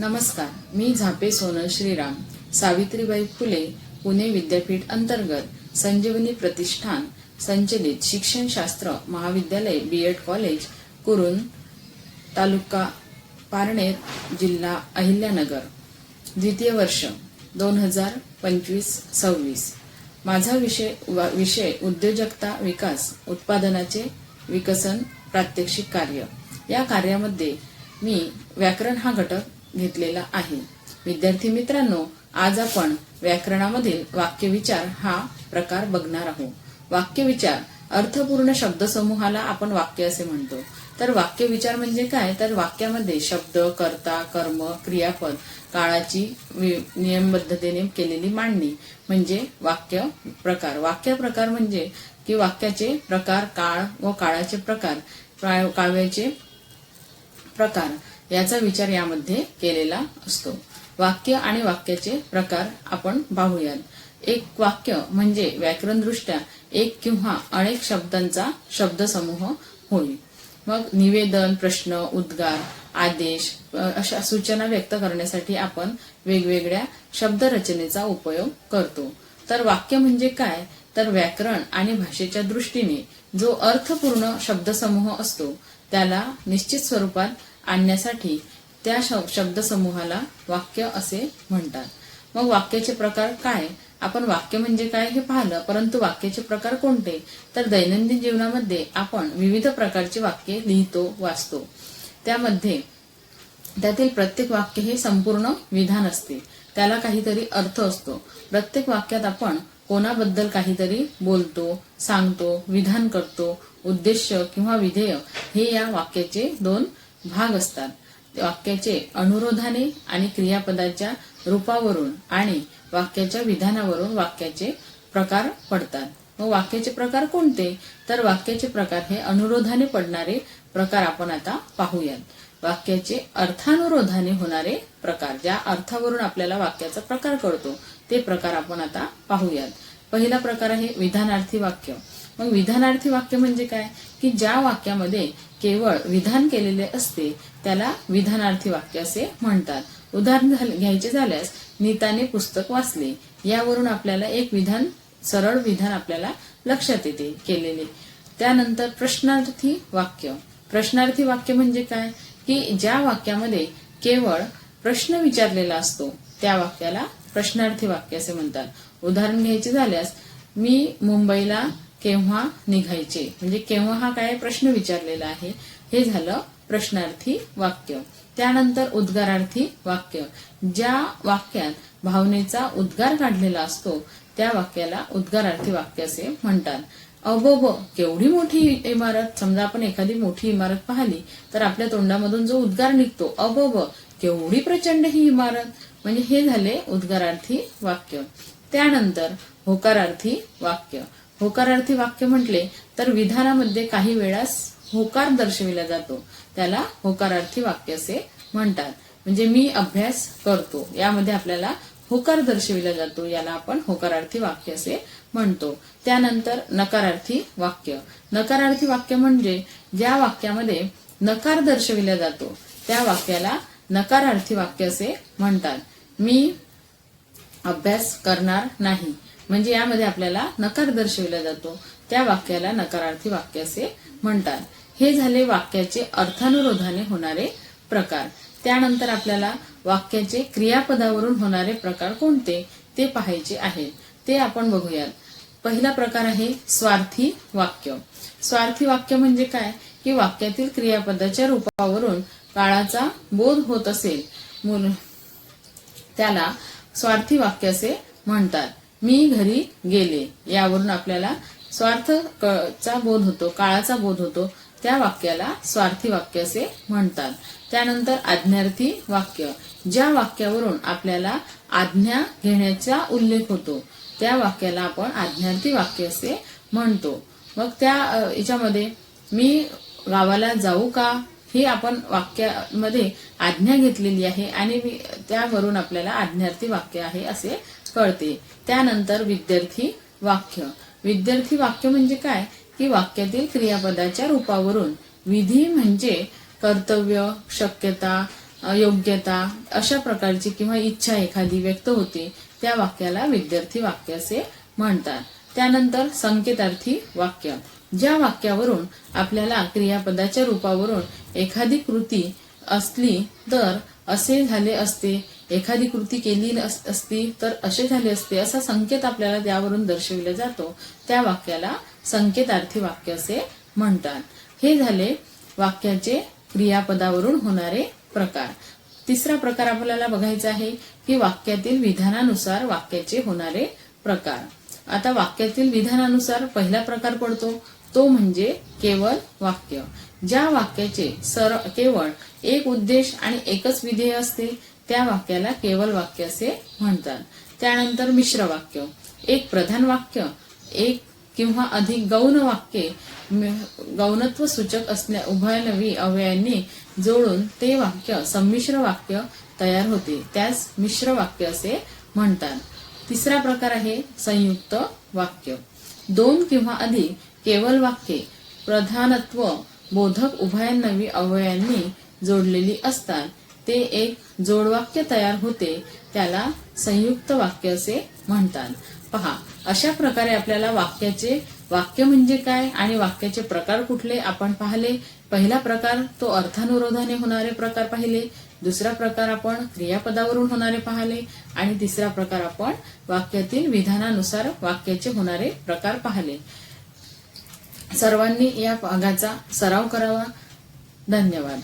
नमस्कार मी झापे सोनल श्रीराम सावित्रीबाई फुले पुणे विद्यापीठ अंतर्गत संजीवनी प्रतिष्ठान संचलित शिक्षणशास्त्र महाविद्यालय बी एड कॉलेज कुरुन तालुका पारनेर जिल्हा अहिल्यानगर. द्वितीय वर्ष दोन हजार पंचवीस सव्वीस माझा विषय विषय उद्योजकता विकास उत्पादनाचे विकसन प्रात्यक्षिक कार्य. या कार्यामध्ये मी व्याकरण हा घटक घेतलेला आहे. विद्यार्थी मित्रांनो आज आपण व्याकरणामधील वाक्यविचार हा प्रकार बघणार आहोत. वाक्यविचार अर्थपूर्ण शब्दसमूहाला आपण वाक्य असे म्हणतो. तर वाक्यविचार म्हणजे काय? तर वाक्यामध्ये शब्द कर्ता कर्म क्रियापद काळाची नियमबद्धतेने केलेली मांडणी म्हणजे वाक्य प्रकार. वाक्य प्रकार म्हणजे की वाक्याचे प्रकार काळ व काळाचे प्रकार काव्याचे प्रकार. याचा विचार यामध्ये केलेला असतो. वाक्य आणि वाक्याचे प्रकार आपण पाहूयात. एक वाक्य म्हणजे व्याकरणदृष्ट्या एक किंवा अनेक शब्दांचा शब्दसमूह होय. मग निवेदन प्रश्न उद्गार आदेश अशा सूचना व्यक्त करण्यासाठी आपण वेगवेगळ्या शब्दरचनेचा उपयोग करतो. तर वाक्य म्हणजे काय? तर व्याकरण आणि भाषेच्या दृष्टीने जो अर्थपूर्ण शब्दसमूह असतो त्याला निश्चित स्वरूपात आणण्यासाठी त्या श- शब्दसमूहाला वाक्य असे म्हणतात. मग वाक्याचे प्रकार काय? आपण वाक्य म्हणजे काय हे पाहिलं परंतु वाक्याचे प्रकार कोणते? तर दैनंदिन जीवनामध्ये आपण विविध प्रकारची वाक्ये लिहितो वाचतो. त्यामध्ये त्यातील प्रत्येक वाक्य हे संपूर्ण विधान असते. त्याला काहीतरी अर्थ असतो. प्रत्येक वाक्यात आपण कोणाबद्दल काहीतरी बोलतो सांगतो विधान करतो उद्देश किंवा विधेय हे या वाक्याचे दोन भाग असतात. वाक्याचे अनुरोधाने आणि क्रियापदाच्या रूपावरून आणि वाक्याच्या विधानावरून वाक्याचे प्रकार पडतात. मग वाक्याचे प्रकार कोणते? तर वाक्याचे प्रकार हे अनुरोधाने पडणारे प्रकार आपण आता पाहूयात. वाक्याचे अर्थानुरोधाने होणारे प्रकार ज्या अर्थावरून आपल्याला वाक्याचा प्रकार कळतो ते प्रकार आपण आता पाहूयात. पहिला प्रकार आहे विधानार्थी वाक्य. मग विधानार्थी वाक्य म्हणजे काय? की ज्या वाक्यामध्ये केवळ विधान केलेले असते त्याला विधानार्थी वाक्य असे म्हणतात. उदाहरण घ्यायचे झाल्यास नीताने पुस्तक वाचले. यावरून आपल्याला एक विधान सरळ विधान आपल्याला लक्षात येते केलेले. त्यानंतर प्रश्नार्थी वाक्य. प्रश्नार्थी वाक्य म्हणजे काय? की ज्या वाक्यामध्ये केवळ प्रश्न विचारलेला असतो त्या वाक्याला प्रश्नार्थी वाक्य असे म्हणतात. उदाहरण घ्यायचे झाल्यास मी मुंबईला केव्हा निघायचे? म्हणजे केव्हा हा काय प्रश्न विचारलेला आहे? हे झालं प्रश्नार्थी वाक्य. त्यानंतर उद्गारार्थी वाक्य. ज्या वाक्यात भावनेचा उद्गार काढलेला असतो त्या वाक्याला उद्गारार्थी वाक्य असे म्हणतात. अबोब केवढी मोठी इमारत. समजा आपण एखादी मोठी इमारत पाहिली तर आपल्या तोंडामधून जो उद्गार निघतो अबोब केवढी प्रचंड ही इमारत. म्हणजे हे झाले उद्गारार्थी वाक्य. त्यानंतर होकारार्थी वाक्य. होकारार्थी वाक्य म्हटले तर विधानामध्ये काही वेळास होकार दर्शविला जातो. त्याला होकारार्थी वाक्य असे म्हणतात. म्हणजे मी अभ्यास करतो. यामध्ये आपल्याला होकार दर्शविला जातो. याला आपण होकारार्थी वाक्य असे म्हणतो. त्यानंतर नकारार्थी वाक्य. नकारार्थी वाक्य म्हणजे ज्या वाक्यामध्ये नकार दर्शविला जातो त्या वाक्याला नकारार्थी वाक्य असे म्हणतात. मी अभ्यास करणार नाही. म्हणजे यामध्ये आपल्याला नकार दर्शविला जातो. त्या वाक्याला नकारार्थी वाक्य असे म्हणतात. हे झाले वाक्याचे अर्थानुरोधाने होणारे प्रकार. त्यानंतर आपल्याला वाक्याचे क्रियापदावरून होणारे प्रकार कोणते? ते पाहायचे आहेत. ते आपण बघूयात. पहिला प्रकार आहे स्वार्थी वाक्य. स्वार्थी वाक्य म्हणजे काय? की वाक्यातील क्रियापदाच्या रूपावरून काळाचा बोध होत असेल. त्याला स्वार्थी वाक्य असे म्हणतात. मी घरी गेले. यावरून आपल्याला स्वार्थ क- चा बोध होतो काळाचा बोध होतो. त्या वाक्याला स्वार्थी वाक्य असे म्हणतात. त्यानंतर आज्ञार्थी वाक्य. ज्या वाक्यावरून आपल्याला आज्ञा घेण्याचा उल्लेख होतो त्या वाक्याला आपण आज्ञार्थी वाक्य असे म्हणतो. मग त्या याच्यामध्ये मी गावाला जाऊ का? हे आपण वाक्यामध्ये आज्ञा घेतलेली आहे आणि मी- त्यावरून आपल्याला आज्ञार्थी वाक्य आहे असे कळते. त्यानंतर विद्यार्थी वाक्य. विद्यार्थी वाक्य म्हणजे काय? की वाक्यातील क्रियापदाच्या रूपावरून. विधी म्हणजे कर्तव्य शक्यता योग्यता अशा प्रकारची किंवा इच्छा एखादी व्यक्त होते. त्या वाक्याला विद्यार्थी वाक्य असे म्हणतात. त्यानंतर संकेतार्थी वाक्य. ज्या वाक्यावरून आपल्याला क्रियापदाच्या रूपावरून एखादी कृती असली तर असे झाले असते. एखादी कृती केली असती तर असे झाले असते असा संकेत आपल्याला त्यावरून दर्शविला जातो. त्या वाक्याला संकेतार्थी वाक्य असे म्हणतात. हे झाले वाक्याचे क्रियापदावरून होणारे प्रकार. तिसरा प्रकार आपल्याला बघायचा आहे की वाक्यातील विधानानुसार वाक्याचे होणारे प्रकार. आता वाक्यातील विधानानुसार पहिला प्रकार पडतो. तो म्हणजे केवळ वाक्य. ज्या वाक्याचे सर केवळ एक उद्देश आणि एकच विधेय असते त्या वाक्याला केवळ वाक्य असे म्हणतात. त्यानंतर मिश्र वाक्य. एक प्रधान वाक्य एक किंवा अधिक गौण वाक्ये गौणत्व सूचक असल्या उभयनवी अवयांनी जोडून ते वाक्य संमिश्र वाक्य तयार होते. त्यास मिश्र वाक्य असे म्हणतात. तिसरा प्रकार आहे संयुक्त वाक्य. दोन किंवा अधिक केवळ वाक्ये प्रधानत्व बोधक उभयनवी अवयांनी जोडलेली असतात. ते एक जोडवाक्य तयार होते त्याला संयुक्त वाक्य असे म्हणतात. पहा अशा प्रकारे आपल्याला वाक्याचे वाक्य म्हणजे काय आणि वाक्याचे प्रकार कुठले आपण पाहिले? पहिला प्रकार तो अर्थानुरोधाने होणारे प्रकार पाहिले दुसरा प्रकार आपण क्रियापदावरून होणारे पाहिले आणि तिसरा प्रकार आपण वाक्यातील विधानानुसार वाक्याचे होणारे प्रकार पाहिले. सर्वांनी या भागाचा सराव करावा. धन्यवाद.